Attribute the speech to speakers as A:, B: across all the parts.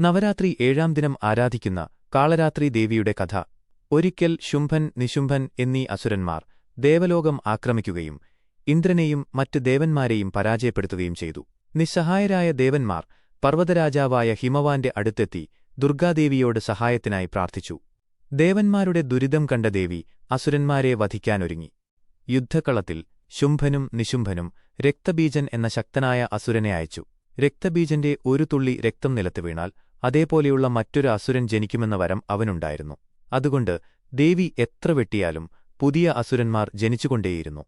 A: നവരാത്രി ഏഴാം ദിനം ആരാധിക്കുന്ന കാളരാത്രി ദേവിയുടെ കഥ. ഒരിക്കൽ ശുംഭൻ നിശുംഭൻ എന്നീ അസുരന്മാർ ദേവലോകം ആക്രമിക്കുകയും ഇന്ദ്രനെയും മറ്റ് ദേവന്മാരെയും പരാജയപ്പെടുത്തുകയും ചെയ്തു. നിസ്സഹായരായ ദേവന്മാർ പർവതരാജാവായ ഹിമവാന്റെ അടുത്തെത്തി ദുർഗാദേവിയോട് സഹായത്തിനായി പ്രാർത്ഥിച്ചു. ദേവന്മാരുടെ ദുരിതം കണ്ട ദേവി അസുരന്മാരെ വധിക്കാനൊരുങ്ങി. യുദ്ധക്കളത്തിൽ ശുംഭനും നിശുംഭനും രക്തബീജൻ എന്ന ശക്തനായ അസുരനെ അയച്ചു. രക്തബീജന്റെ ഒരു തുള്ളി രക്തം നിലത്ത് വീണാൽ അതേപോലെയുള്ള മറ്റൊരു അസുരൻ ജനിക്കുമെന്ന വരം അവനുണ്ടായിരുന്നു. അതുകൊണ്ട് ദേവി എത്ര വെട്ടിയാലും പുതിയ അസുരന്മാർ ജനിച്ചുകൊണ്ടേയിരുന്നു.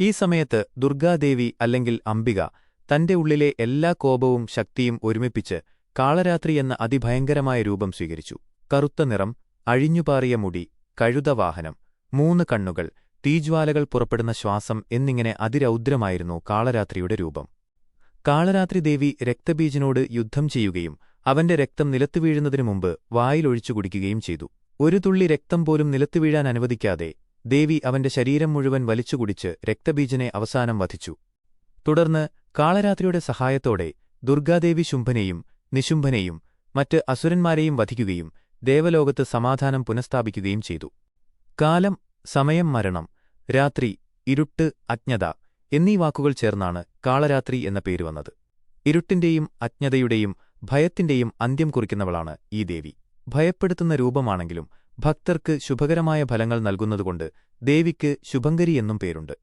A: ഈ സമയത്ത് ദുർഗാദേവി അല്ലെങ്കിൽ അംബിക തന്റെ ഉള്ളിലെ എല്ലാ കോപവും ശക്തിയും ഒരുമിപ്പിച്ച് കാളരാത്രി എന്ന അതിഭയങ്കരമായ രൂപം സ്വീകരിച്ചു. കറുത്ത നിറം അഴിഞ്ഞുപാറിയ മുടി കഴുതവാഹനം മൂന്ന് കണ്ണുകൾ തീജ്വാലകൾ പുറപ്പെടുന്ന ശ്വാസം എന്നിങ്ങനെ അതിരൗദ്രമായിരുന്നു കാളരാത്രിയുടെ രൂപം. കാളരാത്രി ദേവി രക്തബീജനോട് യുദ്ധം ചെയ്യുകയും അവന്റെ രക്തം നിലത്തു വീഴുന്നതിനു മുമ്പ് വായിലൊഴിച്ചു കുടിക്കുകയും ചെയ്തു. ഒരു തുള്ളി രക്തം പോലും നിലത്തു വീഴാൻ അനുവദിക്കാതെ ദേവി അവന്റെ ശരീരം മുഴുവൻ വലിച്ചുകുടിച്ച് രക്തബീജനെ അവസാനം വധിച്ചു. തുടർന്ന് കാളരാത്രിയുടെ സഹായത്തോടെ ദുർഗാദേവി ശുംഭനെയും നിശുംഭനെയും മറ്റ് അസുരന്മാരെയും വധിക്കുകയും ദേവലോകത്ത് സമാധാനം പുനഃസ്ഥാപിക്കുകയും ചെയ്തു. കാലം സമയം മരണം രാത്രി ഇരുട്ട് അജ്ഞത എന്നീ വാക്കുകൾ ചേർന്നാണ് കാളരാത്രി എന്ന പേര് വന്നത്. ഇരുട്ടിന്റെയും അജ്ഞതയുടെയും ഭയത്തിന്റെയും അന്ത്യം കുറിക്കുന്നവളാണ് ഈ ദേവി. ഭയപ്പെടുത്തുന്ന രൂപമാണെങ്കിലും ഭക്തർക്ക് ശുഭകരമായ ഫലങ്ങൾ നൽകുന്നതുകൊണ്ട് ദേവിക്ക് ശുഭങ്കരി എന്നും പേരുണ്ട്.